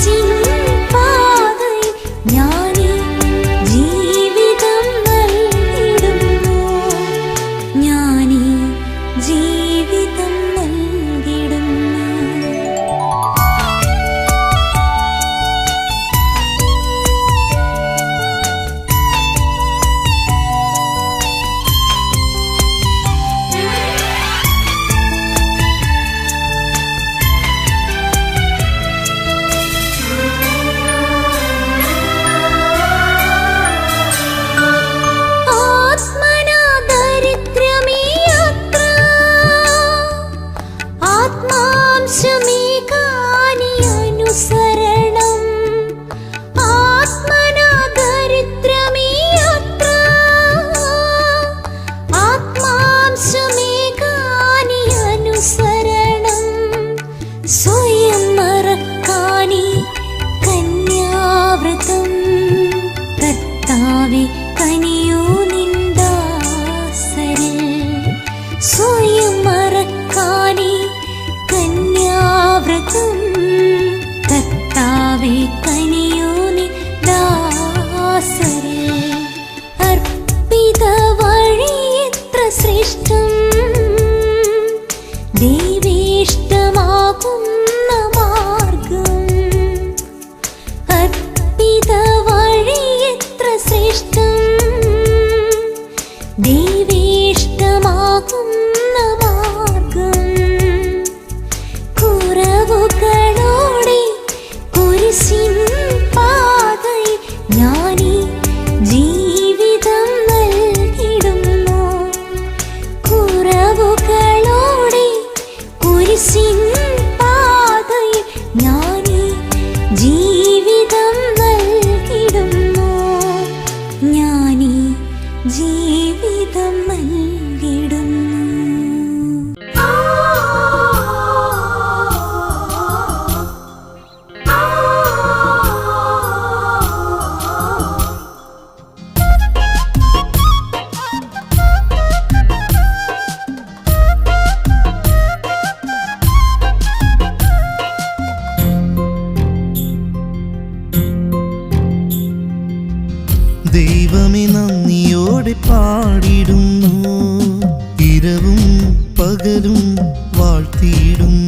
sin ദൈവമേ നന്ദിയോടെ പാടിടുന്നു ഇരവും പകലും വാഴ്ത്തിയിടുന്നു.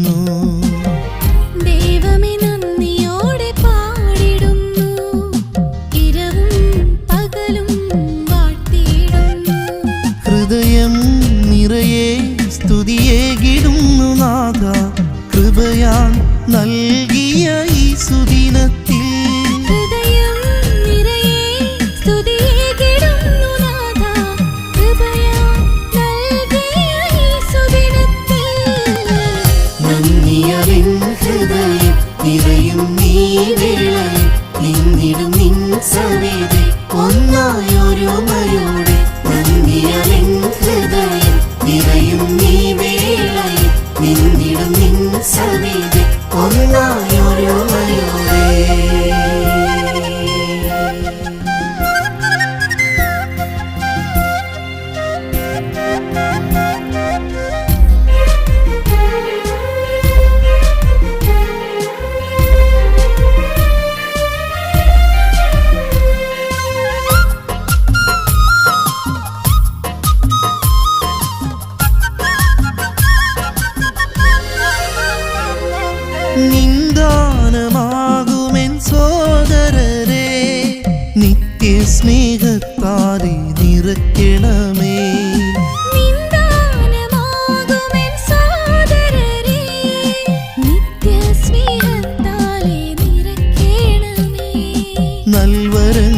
நல்வரன்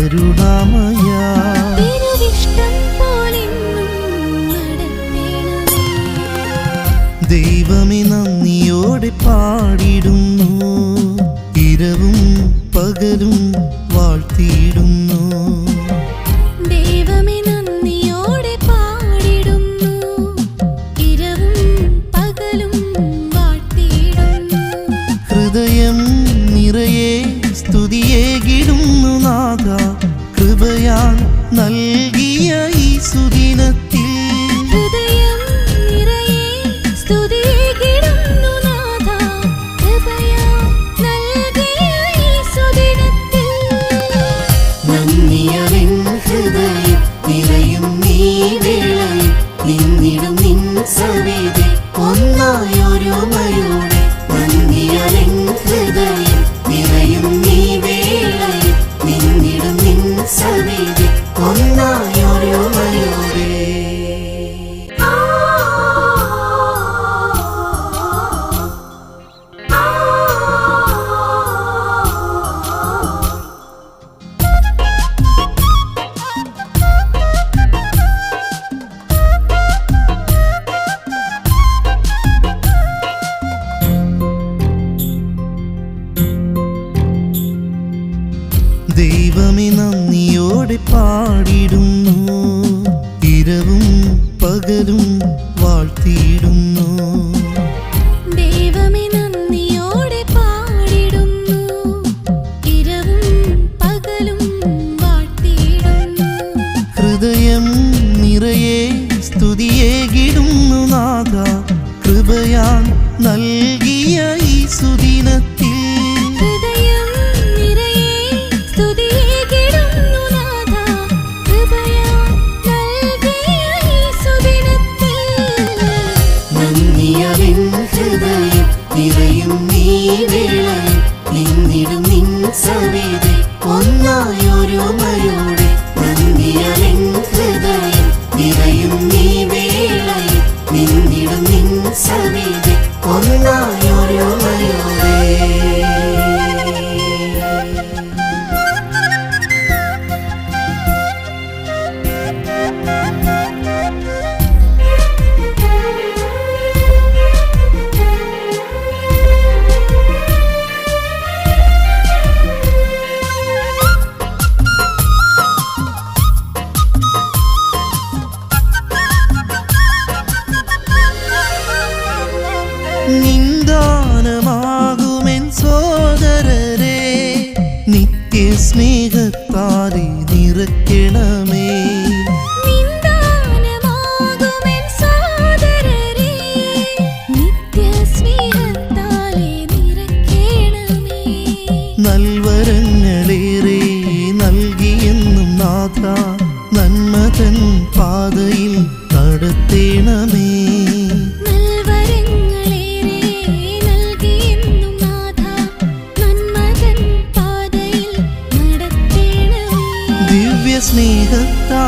കരുണാമയ. ദൈവമേ നന്ദിയോടെ പാടിടുന്നു. ഇരവും പകലും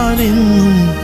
running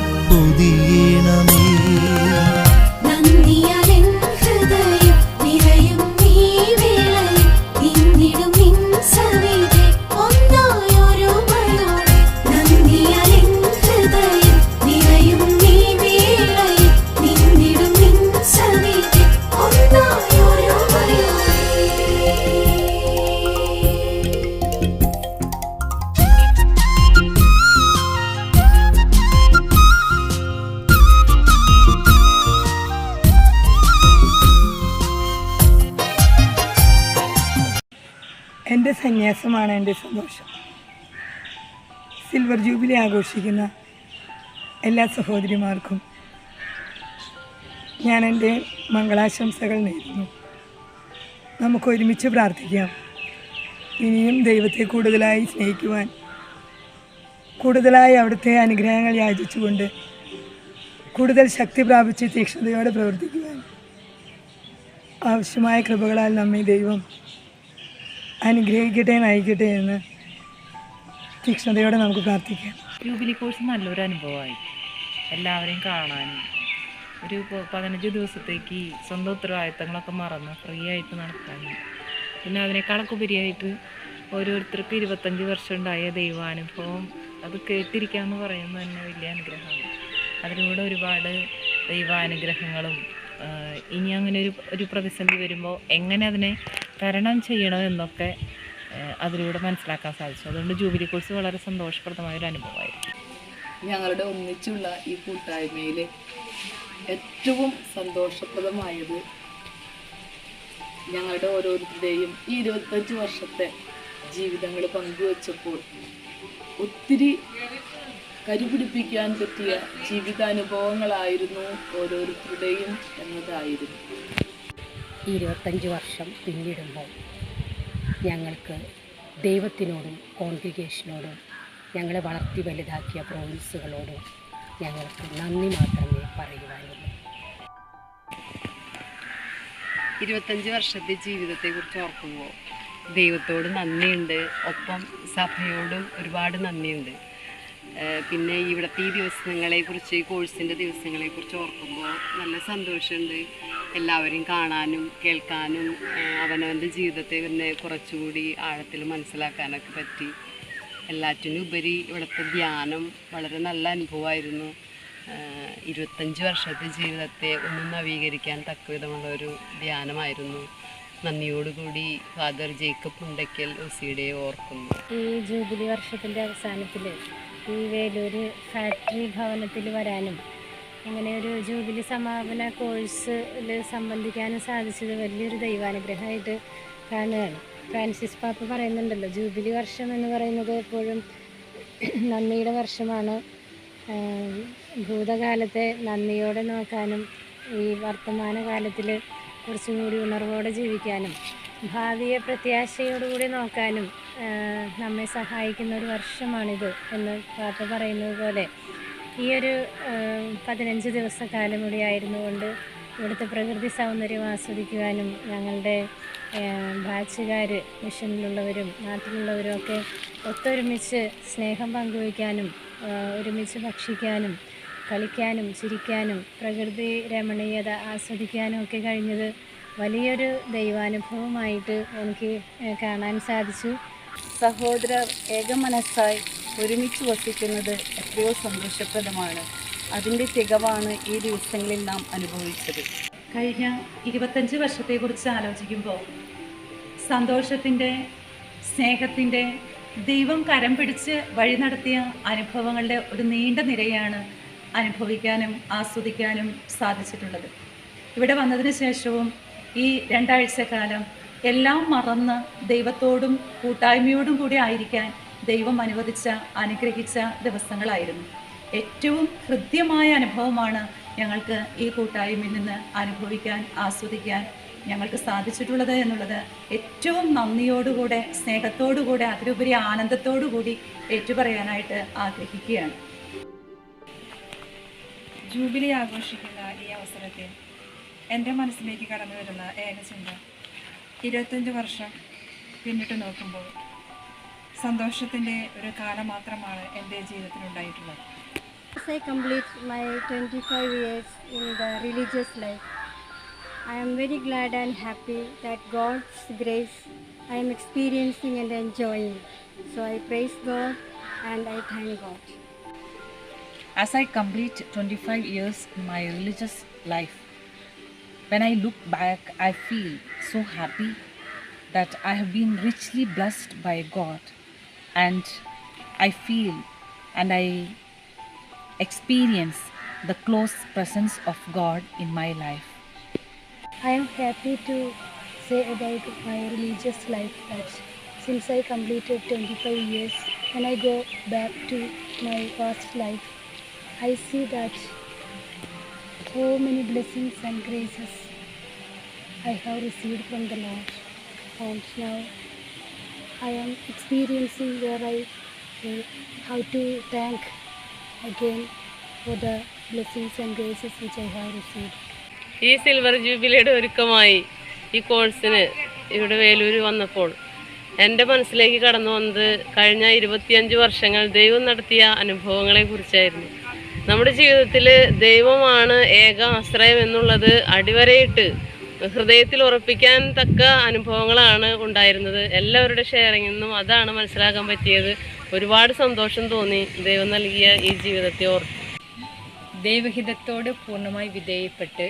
മാത്രമാണ് എന്റെ സന്തോഷം. സിൽവർ ജൂബിലി ആഘോഷിക്കുന്ന എല്ലാ സഹോദരിമാർക്കും ഞാൻ എന്റെ മംഗളാശംസകൾ നേരുന്നു. നമുക്ക് ഒരുമിച്ച് പ്രാർത്ഥിക്കാം. ഇനിയും ദൈവത്തെ കൂടുതലായി സ്നേഹിക്കുവാൻ കൂടുതലായി അവിടുത്തെ അനുഗ്രഹങ്ങൾ യാചിച്ചുകൊണ്ട് കൂടുതൽ ശക്തി പ്രാപിച്ച് തീക്ഷ്ണതയോടെ പ്രവർത്തിക്കുവാൻ ആവശ്യമായ കൃപകളാൽ നമ്മെ ദൈവം അനുഗ്രഹിക്കട്ടെ നയിക്കട്ടെ എന്ന് തീക്ഷ്ണതയോടെ നമുക്ക് പ്രാർത്ഥിക്കാം. ജൂബിലി കോഴ്സ് നല്ലൊരു അനുഭവമായി. എല്ലാവരെയും കാണാനും ഒരു പതിനഞ്ച് ദിവസത്തേക്ക് സ്വന്തം ഉത്തരവാദിത്തങ്ങളൊക്കെ മറന്ന് ഫ്രീ ആയിട്ട് നടത്താനും പിന്നെ അതിനേക്കാളൊക്കെ ഉപരിയായിട്ട് ഓരോരുത്തർക്ക് ഇരുപത്തഞ്ച് വർഷം ഉണ്ടായ ദൈവാനുഭവം അത് കേട്ടിരിക്കുക എന്ന് പറയുന്നത് തന്നെ വലിയ അനുഗ്രഹമാണ്. അതിലൂടെ ഒരുപാട് ദൈവാനുഗ്രഹങ്ങളും ഇനി അങ്ങനെ ഒരു ഒരു പ്രതിസന്ധി വരുമ്പോൾ എങ്ങനെ അതിനെ തരണം ചെയ്യണം എന്നൊക്കെ അതിലൂടെ മനസ്സിലാക്കാൻ സാധിച്ചു. അതുകൊണ്ട് ജൂബിലി കോഴ്സ് വളരെ സന്തോഷപ്രദമായ ഒരു അനുഭവമായിരുന്നു. ഞങ്ങളുടെ ഒന്നിച്ചുള്ള ഈ കൂട്ടായ്മയിൽ ഏറ്റവും സന്തോഷപ്രദമായത് ഞങ്ങളുടെ ഓരോരുത്തരുടെയും ഈ ഇരുപത്തഞ്ച് വർഷത്തെ ജീവിതങ്ങൾ പങ്കുവച്ചപ്പോൾ ഒത്തിരി കരുപിടിപ്പിക്കാൻ പറ്റിയ ജീവിതാനുഭവങ്ങളായിരുന്നു ഓരോരുത്തരുടെയും എന്നതായിരുന്നു. ഇരുപത്തഞ്ച് വർഷം പിന്നിടുമ്പോൾ ഞങ്ങൾക്ക് ദൈവത്തിനോടും കോൺഗ്രിഗേഷനോടും ഞങ്ങളെ വളർത്തി വലുതാക്കിയ പ്രോവിൻസുകളോടും ഞങ്ങൾക്ക് നന്ദി മാത്രമേ പറയുവാനുള്ളൂ. ഇരുപത്തഞ്ച് വർഷത്തെ ജീവിതത്തെക്കുറിച്ച് ഓർക്കുമ്പോൾ ദൈവത്തോട് നന്ദിയുണ്ട്. ഒപ്പം സഭയോടും ഒരുപാട് നന്ദിയുണ്ട്. പിന്നെ ഇവിടുത്തെ ഈ ദിവസങ്ങളെക്കുറിച്ച് ഈ കോഴ്സിന്റെ ദിവസങ്ങളെക്കുറിച്ച് ഓർക്കുമ്പോൾ നല്ല സന്തോഷമുണ്ട്. എല്ലാവരെയും കാണാനും കേൾക്കാനും അവനവന്റെ ജീവിതത്തെ പിന്നെ കുറച്ചുകൂടി ആഴത്തിൽ മനസ്സിലാക്കാനൊക്കെ പറ്റി. എല്ലാറ്റിനും ഉപരി ഇവിടുത്തെ ധ്യാനം വളരെ നല്ല അനുഭവമായിരുന്നു. ഇരുപത്തഞ്ച് വർഷത്തെ ജീവിതത്തെ ഒന്ന് നവീകരിക്കാൻ തക്കവിധമുള്ള ഒരു ധ്യാനമായിരുന്നു. നന്ദിയോടുകൂടി ഫാദർ ജേക്കബ് ഉണ്ടക്കൽ ഓർക്കുന്നു. ഈ ജൂബിലി വർഷത്തിന്റെ അവസാനത്തിൽ ഈ വേലൂർ ഫാക്ടറി ഭവനത്തിൽ വരാനും അങ്ങനെ ഒരു ജൂബിലി സമാപന കോഴ്സിൽ സംബന്ധിക്കാനും സാധിച്ചത് വലിയൊരു ദൈവാനുഗ്രഹമായിട്ട് കാണുകയാണ്. ഫ്രാൻസിസ് പാപ്പ പറയുന്നുണ്ടല്ലോ ജൂബിലി വർഷം എന്ന് പറയുന്നത് എപ്പോഴും നന്ദിയുടെ വർഷമാണ്. ഭൂതകാലത്തെ നന്ദിയോടെ നോക്കാനും ഈ വർത്തമാന കാലത്തിൽ കുറച്ചും കൂടി ഉണർവോടെ ജീവിക്കാനും ഭാവിയെ പ്രത്യാശയോടുകൂടി നോക്കാനും നമ്മെ സഹായിക്കുന്ന ഒരു വർഷമാണിത് എന്ന് പാപ്പ പറയുന്നത് പോലെ. ഈ ഒരു പതിനഞ്ച് ദിവസക്കാലം കൂടി ആയിരുന്നുകൊണ്ട് ഇവിടുത്തെ പ്രകൃതി സൗന്ദര്യം ആസ്വദിക്കുവാനും ഞങ്ങളുടെ ബാച്ചുകാർ മിഷനിലുള്ളവരും നാട്ടിലുള്ളവരും ഒക്കെ ഒത്തൊരുമിച്ച് സ്നേഹം പങ്കുവയ്ക്കാനും ഒരുമിച്ച് ഭക്ഷിക്കാനും കളിക്കാനും ചിരിക്കാനും പ്രകൃതി രമണീയത ആസ്വദിക്കാനും ഒക്കെ കഴിഞ്ഞത് വലിയൊരു ദൈവാനുഭവമായിട്ട് എനിക്ക് കാണാൻ സാധിച്ചു. സഹോദരർ ഏകമനസ്സായി ഒരുമിച്ച് വസിക്കുന്നത് എത്രയോ സന്തോഷപ്രദമാണ്. അതിന്റെ തികവാണ് ഈ ദിവസങ്ങളിൽ നാം അനുഭവിച്ചത്. കഴിഞ്ഞ ഇരുപത്തഞ്ച് വർഷത്തെക്കുറിച്ച് ആലോചിക്കുമ്പോൾ സന്തോഷത്തിന്റെ സ്നേഹത്തിന്റെ ദൈവം കരം പിടിച്ച് വഴി നടത്തിയ അനുഭവങ്ങളുടെ ഒരു നീണ്ട നിരയാണ് അനുഭവിക്കാനും ആസ്വദിക്കാനും സാധിച്ചിട്ടുള്ളത്. ഇവിടെ വന്നതിന് ശേഷവും ഈ രണ്ടാഴ്ച കാലം എല്ലാം മറന്ന് ദൈവത്തോടും കൂട്ടായ്മയോടും കൂടി ആയിരിക്കാൻ ദൈവം അനുവദിച്ച അനുഗ്രഹിച്ച ദിവസങ്ങളായിരുന്നു. ഏറ്റവും ഹൃദ്യമായ അനുഭവമാണ് ഞങ്ങൾക്ക് ഈ കൂട്ടായ്മയിൽ നിന്ന് അനുഭവിക്കാൻ ആസ്വദിക്കാൻ ഞങ്ങൾക്ക് സാധിച്ചിട്ടുള്ളത് എന്നുള്ളത്. ഏറ്റവും നന്ദിയോടുകൂടെ സ്നേഹത്തോടുകൂടെ അതിലുപരി ആനന്ദത്തോടുകൂടി ഏറ്റുപറയാനായിട്ട് ആഗ്രഹിക്കുകയാണ്. ജൂബിലി ആഘോഷിക്കുന്ന ഈ അവസരത്തിൽ എന്റെ മനസ്സിലേക്ക് കടന്നു വരുന്ന ഏക ചിന്ത ഇരുപത്തഞ്ച് വർഷം പിന്നിട്ട് നോക്കുമ്പോൾ സന്തോഷത്തിന്റെ ഒരു കാലം മാത്രമാണ് എന്റെ ജീവിതത്തിലുണ്ടായിട്ടുള്ളത് As I complete my 25 years in the religious life, I am very glad and happy that God's grace I am experiencing and enjoying. So I praise God and I thank God. As I complete 25 years in my religious life, when I look back, I feel so happy that I have been richly blessed by God, and I feel and I experience the close presence of God in my life. I am happy to say about my religious life that since I completed 25 years, when I go back to my past life, I see that so many blessings and graces I have received from the Lord, and now I am experiencing where I uh, how to thank again for the blessings and graces which I have received. ഈ silver ജൂബിലിയുടെ ഒരുക്കമായി ഈ കോഴ്സിന് ഇവിടെ വേലൂർ വന്നപ്പോൾ എന്റെ മനസ്സിലേക്ക് കടന്നു വന്നത് കഴിഞ്ഞ ഇരുപത്തിയഞ്ച് വർഷങ്ങൾ ദൈവം നടത്തിയ അനുഭവങ്ങളെ കുറിച്ചായിരുന്നു നമ്മുടെ ജീവിതത്തിൽ ദൈവമാണ് ഏക ആശ്രയം എന്നുള്ളത് അടിവരയിട്ട് ഹൃദയത്തിൽ ഉറപ്പിക്കാൻ തക്ക അനുഭവങ്ങളാണ് ഉണ്ടായിരുന്നത്. എല്ലാവരുടെ ഷെയറിങ്ങിൽ നിന്നും അതാണ് മനസ്സിലാക്കാൻ പറ്റിയത്. ഒരുപാട് സന്തോഷം തോന്നി ദൈവം നൽകിയ ഈ ജീവിതത്തെ ഓർത്ത്. ദൈവഹിതത്തോട് പൂർണമായി വിധേയപ്പെട്ട്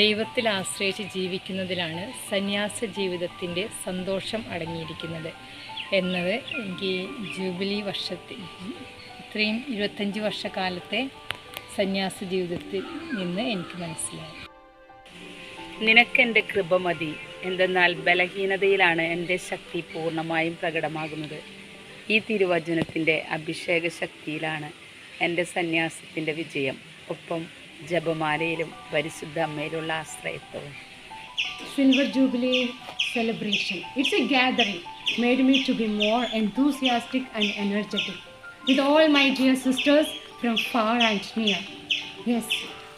ദൈവത്തിൽ ആശ്രയിച്ച് ജീവിക്കുന്നതിലാണ് സന്യാസ ജീവിതത്തിന്റെ സന്തോഷം അടങ്ങിയിരിക്കുന്നത് എന്നത് എനിക്ക് ജൂബിലി വർഷത്തിൽ ഇത്രയും ഇരുപത്തഞ്ച് വർഷക്കാലത്തെ സന്യാസ ജീവിതത്തിൽ നിന്ന് എനിക്ക് മനസ്സിലായി. നിനക്ക് എന്റെ കൃപ മതി. എന്തെന്നാൽ ബലഹീനതയിലാണ് എന്റെ ശക്തി പൂർണമായും പ്രകടമാകുന്നത്. ഈ തിരുവചനത്തിന്റെ അഭിഷേക ശക്തിയിലാണ് എന്റെ സന്യാസത്തിന്റെ വിജയം. ഒപ്പം ജപമാലയിലും പരിശുദ്ധ അമ്മയിലുള്ള ആശ്രയത്വവും. Silver jubilee celebration it's a gathering made me to be more enthusiastic and energetic. With all my dear sisters from far and near. Yes,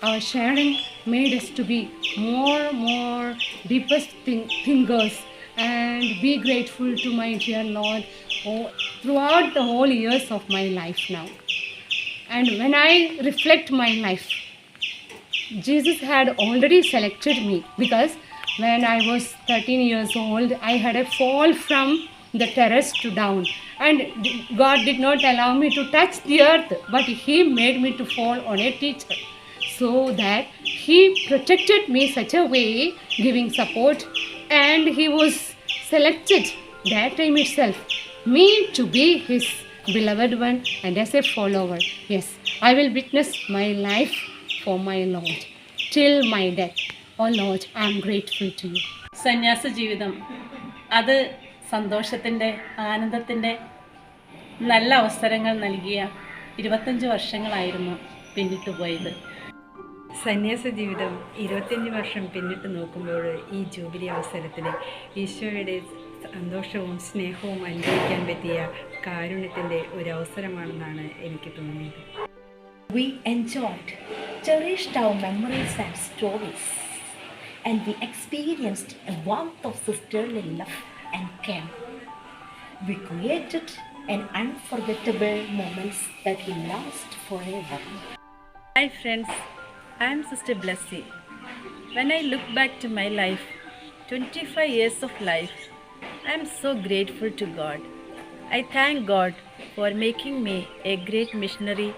our sharing made us to be more, and more deepest think- thinkers and be grateful to my dear Lord oh, throughout the whole years of my life now. And when I reflect my life, Jesus had already selected me because when I was 13 years old, I had a fall from the terrace to down, and God did not allow me to touch the earth, but He made me to fall on a teacher, so that He protected me such a way, giving support, and He was selected that time itself me to be His beloved one and as a follower. Yes, I will witness my life for my Lord till my death. Oh Lord, I am grateful to you. സന്യാസ ജീവിതം അത് സന്തോഷത്തിന്റെ ആനന്ദത്തിന്റെ നല്ല അവസരങ്ങൾ നൽകിയ ഇരുപത്തഞ്ച് വർഷങ്ങളായിരുന്നു പിന്നിട്ട് പോയത്. സന്യാസ ജീവിതം ഇരുപത്തിയഞ്ച് വർഷം പിന്നിട്ട് നോക്കുമ്പോൾ ഈ ജൂബിലി അവസരത്തിൽ ഈശോയുടെ സന്തോഷവും സ്നേഹവും അനുഭവിക്കാൻ പറ്റിയ കാരുണ്യത്തിന്റെ ഒരു അവസരമാണെന്നാണ് എനിക്ക് തോന്നിയത്. We enjoyed cherished our memories and stories, and we experienced a warmth of sisterly love. and care. We created an unforgettable moments that will last forever. Hi friends, I am Sister Blessy. When I look back to my life, 25 years of life, I am so grateful to God. I thank God for making me a great missionary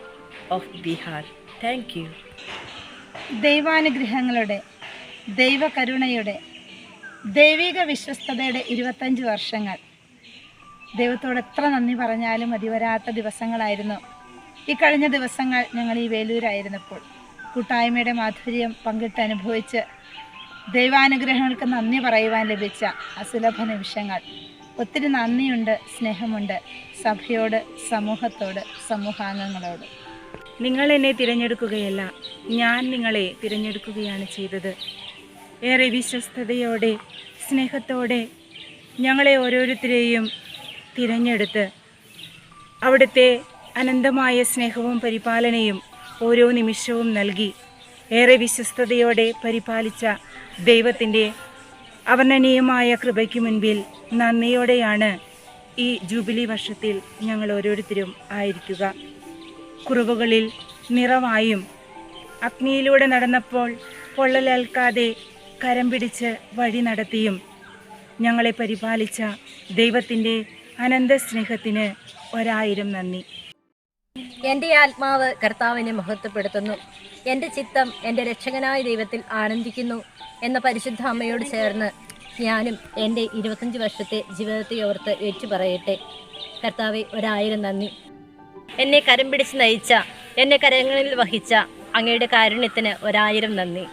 of Bihar. Thank you. ദൈവാനുഗ്രഹങ്ങളുടെ ദൈവകരുണയുടെ ദൈവിക വിശ്വസ്തതയുടെ ഇരുപത്തഞ്ച് വർഷങ്ങൾ. ദൈവത്തോട് എത്ര നന്ദി പറഞ്ഞാലും മതി വരാത്ത ദിവസങ്ങളായിരുന്നു. ഈ കഴിഞ്ഞ ദിവസങ്ങൾ ഞങ്ങൾ ഈ വേലൂരായിരുന്നപ്പോൾ. കൂട്ടായ്മയുടെ മാധുര്യം പങ്കിട്ട് അനുഭവിച്ച് ദൈവാനുഗ്രഹങ്ങൾക്ക് നന്ദി പറയുവാൻ ലഭിച്ച അസുലഭ നിമിഷങ്ങൾ. ഒത്തിരി നന്ദിയുണ്ട് സ്നേഹമുണ്ട് സഭയോട് സമൂഹത്തോട് സമൂഹാംഗങ്ങളോട്. നിങ്ങൾ എന്നെ തിരഞ്ഞെടുക്കുകയല്ല ഞാൻ നിങ്ങളെ തിരഞ്ഞെടുക്കുകയാണ് ചെയ്തത്. ഏറെ വിശ്വസ്തയോടെ സ്നേഹത്തോടെ ഞങ്ങളെ ഓരോരുത്തരെയും തിരഞ്ഞെടുത്ത് അവിടുത്തെ അനന്തമായ സ്നേഹവും പരിപാലനയും ഓരോ നിമിഷവും നൽകി ഏറെ വിശ്വസ്തയോടെ പരിപാലിച്ച ദൈവത്തിന്റെ അവർണനീയമായ കൃപയ്ക്ക് മുൻപിൽ നന്ദിയോടെയാണ് ഈ ജൂബിലി വർഷത്തിൽ ഞങ്ങൾ ഓരോരുത്തരും ആയിരിക്കുക. കുറവുകളിൽ നിറവായും അഗ്നിയിലൂടെ നടന്നപ്പോൾ പൊള്ളലേൽക്കാതെ കരം പിടിച്ച് വഴി നടത്തിയും ഞങ്ങളെ പരിപാലിച്ച ദൈവത്തിന്റെ അനന്ത സ്നേഹത്തിന് ഒരായിരം നന്ദി. എന്റെ ആത്മാവ് കർത്താവിനെ മഹത്വപ്പെടുത്തുന്നു. എന്റെ ചിത്തം എന്റെ രക്ഷകനായ ദൈവത്തിൽ ആനന്ദിക്കുന്നു എന്ന പരിശുദ്ധ അമ്മയോട് ചേർന്ന് ഞാനും എന്റെ ഇരുപത്തഞ്ച് വർഷത്തെ ജീവിതത്തെ ഓർത്ത് ഏറ്റു പറയട്ടെ കർത്താവെ ഒരായിരം നന്ദി. എന്നെ കരം പിടിച്ച് നയിച്ച എന്നെ കരങ്ങളിൽ വഹിച്ച അങ്ങയുടെ കാരുണ്യത്തിന് ഒരായിരം നന്ദി.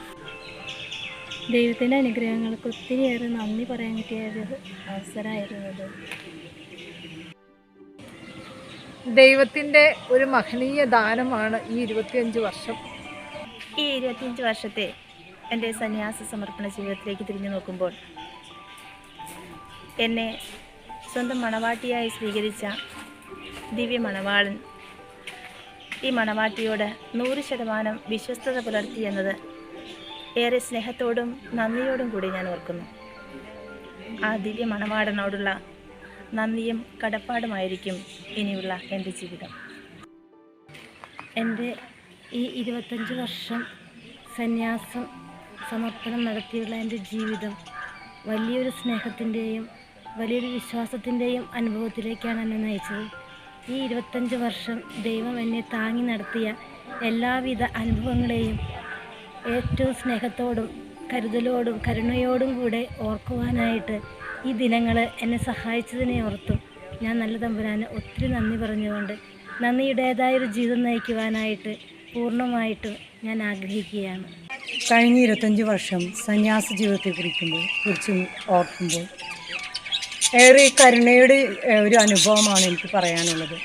ദൈവത്തിന്റെ അനുഗ്രഹങ്ങൾക്ക് ഒത്തിരിയേറെ നന്ദി പറയാൻ കിട്ടിയ ഒരു അവസരമായിരുന്നത്. ദൈവത്തിന്റെ ഒരു മഹനീയ ദാനമാണ് ഈ ഇരുപത്തിയഞ്ച് വർഷം. ഈ ഇരുപത്തിയഞ്ച് വർഷത്തെ എന്റെ സന്യാസ സമർപ്പണ ജീവിതത്തിലേക്ക് തിരിഞ്ഞു നോക്കുമ്പോൾ എന്നെ സ്വന്തം മണവാട്ടിയായി സ്വീകരിച്ച ദിവ്യ മണവാളൻ ഈ മണവാട്ടിയോട് നൂറ് ശതമാനം വിശ്വസ്തത പുലർത്തി എന്നത് ഏറെ സ്നേഹത്തോടും നന്ദിയോടും കൂടി ഞാൻ ഓർക്കുന്നു. ആ ദിവ്യ മണവാടനോടുള്ള നന്ദിയും കടപ്പാടുമായിരിക്കും ഇനിയുള്ള എന്റെ ജീവിതം. എന്റെ ഈ ഇരുപത്തഞ്ച് വർഷം സന്യാസം സമർപ്പണം നടത്തിയുള്ള എന്റെ ജീവിതം വലിയൊരു സ്നേഹത്തിന്റെയും വലിയൊരു വിശ്വാസത്തിന്റെയും അനുഭവത്തിലേക്കാണ് എന്നെ നയിച്ചത്. ഈ ഇരുപത്തഞ്ച് വർഷം ദൈവം എന്നെ താങ്ങി നടത്തിയ എല്ലാവിധ അനുഭവങ്ങളെയും ഏറ്റവും സ്നേഹത്തോടും കരുതലോടും കരുണയോടും കൂടെ ഓർക്കുവാനായിട്ട് ഈ ദിനങ്ങൾ എന്നെ സഹായിച്ചതിനെ ഓർത്തും ഞാൻ നല്ല തമ്പുരാന് ഒത്തിരി നന്ദി പറഞ്ഞുകൊണ്ട് നന്ദിയുടേതായൊരു ജീവിതം നയിക്കുവാനായിട്ട് പൂർണമായിട്ടും ഞാൻ ആഗ്രഹിക്കുകയാണ്. കഴിഞ്ഞ ഇരുപത്തഞ്ച് വർഷം സന്യാസ ജീവിതത്തെ കുറിക്കുമ്പോൾ കുറിച്ച് ഓർക്കുമ്പോൾ ഏറെ കരുണയുടെ ഒരു അനുഭവമാണ് എനിക്ക് പറയാനുള്ളത്.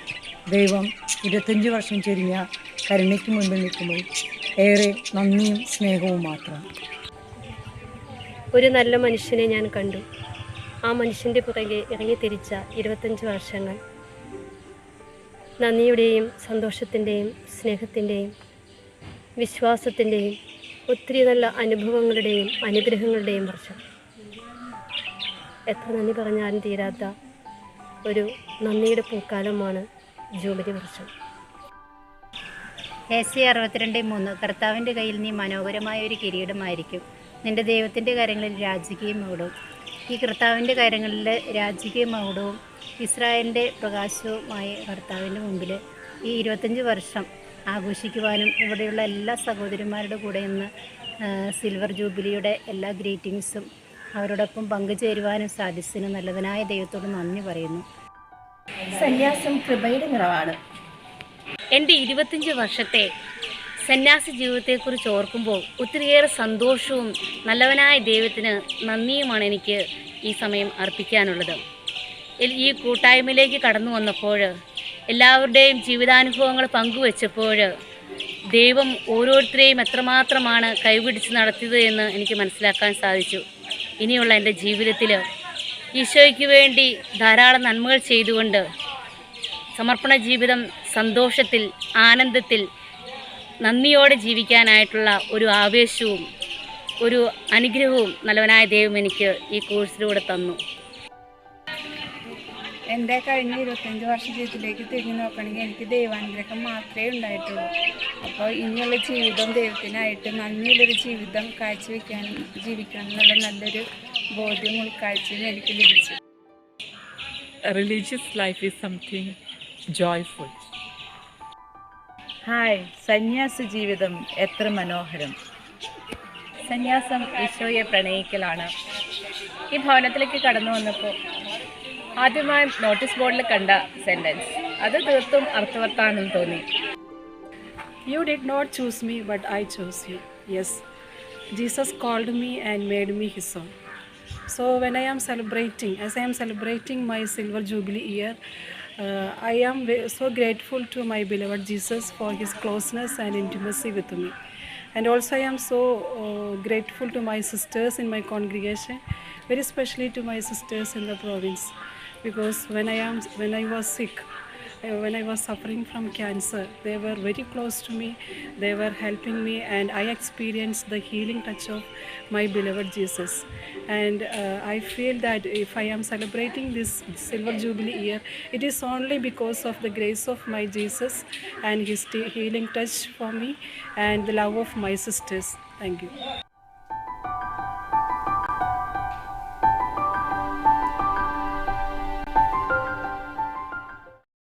ദൈവം ഇരുപത്തഞ്ച് വർഷം ചെരിഞ്ഞ കരുണയ്ക്ക് മുൻപിൽ നിൽക്കുമ്പോൾ ഏറെ നന്ദിയും സ്നേഹവും മാത്രം. ഒരു നല്ല മനുഷ്യനെ ഞാൻ കണ്ടു. ആ മനുഷ്യന്റെ പുറകെ ഇറങ്ങിത്തിരിച്ച ഇരുപത്തഞ്ച് വർഷങ്ങൾ. നന്ദിയുടെയും സന്തോഷത്തിന്റെയും സ്നേഹത്തിന്റെയും വിശ്വാസത്തിന്റെയും ഒത്തിരി നല്ല അനുഭവങ്ങളുടെയും അനുഗ്രഹങ്ങളുടെയും വർഷം. എത്ര നന്ദി പറഞ്ഞാലും തീരാത്ത ഒരു നന്ദിയുടെ പൂക്കാലമാണ് ജൂബിലി വർഷം. എ സി അറുപത്തിരണ്ട് മൂന്ന്. കർത്താവിന്റെ കയ്യിൽ നീ മനോഹരമായ ഒരു കിരീടമായിരിക്കും. നിന്റെ ദൈവത്തിന്റെ കാര്യങ്ങളിൽ രാജകീയം ഓടും ഈ കർത്താവിന്റെ കാര്യങ്ങളിൽ രാജകീയ മൗടവും ഇസ്രായേലിന്റെ പ്രകാശവുമായി കർത്താവിന്റെ മുമ്പിൽ ഈ ഇരുപത്തഞ്ച് വർഷം ആഘോഷിക്കുവാനും ഇവിടെയുള്ള എല്ലാ സഹോദരിമാരുടെ കൂടെ ഇന്ന് സിൽവർ ജൂബിലിയുടെ എല്ലാ ഗ്രീറ്റിങ്സും അവരോടൊപ്പം പങ്കുചേരുവാനും സാധിച്ചതിന് നല്ലതിനായ ദൈവത്തോട് നന്ദി പറയുന്നു. സന്യാസം കൃപയുടെ നിറവാണ്. എന്റെ ഇരുപത്തഞ്ച് വർഷത്തെ സന്യാസി ജീവിതത്തെക്കുറിച്ച് ഓർക്കുമ്പോൾ ഒത്തിരിയേറെ സന്തോഷവും നല്ലവനായ ദൈവത്തിന് നന്ദിയുമാണ് എനിക്ക് ഈ സമയം അർപ്പിക്കാനുള്ളത്. ഈ കൂട്ടായ്മയിലേക്ക് കടന്നു വന്നപ്പോൾ എല്ലാവരുടെയും ജീവിതാനുഭവങ്ങൾ പങ്കുവെച്ചപ്പോൾ ദൈവം ഓരോരുത്തരെയും എത്രമാത്രമാണ് കൈപിടിച്ച് നടത്തിയത് എന്ന് എനിക്ക് മനസ്സിലാക്കാൻ സാധിച്ചു. ഇനിയുള്ള എന്റെ ജീവിതത്തിൽ ഈശോയ്ക്ക് വേണ്ടി ധാരാളം നന്മകൾ ചെയ്തുകൊണ്ട് സമർപ്പണ ജീവിതം സന്തോഷത്തിൽ ആനന്ദത്തിൽ നന്ദിയോടെ ജീവിക്കാനായിട്ടുള്ള ഒരു ആവേശവും ഒരു അനുഗ്രഹവും നല്ലവനായ ദൈവം എനിക്ക് ഈ കോഴ്സിലൂടെ തന്നു. എന്റെ കഴിഞ്ഞ ഇരുപത്തഞ്ച് വർഷ ജീവിതത്തിലേക്ക് തിരിഞ്ഞു നോക്കണമെങ്കിൽ എനിക്ക് ദൈവാനുഗ്രഹം മാത്രമേ ഉണ്ടായിട്ടുള്ളൂ. അപ്പോൾ ഇനിയുള്ള ജീവിതം ദൈവത്തിനായിട്ട് നന്ദിയുള്ളൊരു ജീവിതം കാഴ്ചവെക്കാനും ജീവിക്കാനും എന്നുള്ള നല്ലൊരു ബോധ്യം ഉൾക്കാഴ്ചയും എനിക്ക് ലഭിച്ചു religious life is something joyful. ഹായ് സന്യാസ ജീവിതം എത്ര മനോഹരം സന്യാസം ഈശോയെ പ്രണയിക്കലാണ് ഈ ഭവനത്തിലേക്ക് കടന്നു വന്നപ്പോൾ ആദ്യമായി നോട്ടീസ് ബോർഡിൽ കണ്ട സെന്റൻസ് അത് തീർത്തും അർത്ഥവത്താണെന്ന് തോന്നി You did not choose me, but I chose you. Yes, Jesus called me and made me his own. So, when I am celebrating, as I am celebrating my Silver Jubilee year, uh, I am so grateful to my beloved Jesus for his closeness and intimacy with me. And also, I am so uh, grateful to my sisters in my congregation, very especially to my sisters in the province, because when I am when I was sick, when I was suffering from cancer, they were very close to me. They were helping me, and I experienced the healing touch of my beloved Jesus. And uh, I feel that if I am celebrating this Silver Jubilee year, it is only because of the grace of my Jesus and His healing touch for me and the love of my sisters. Thank you.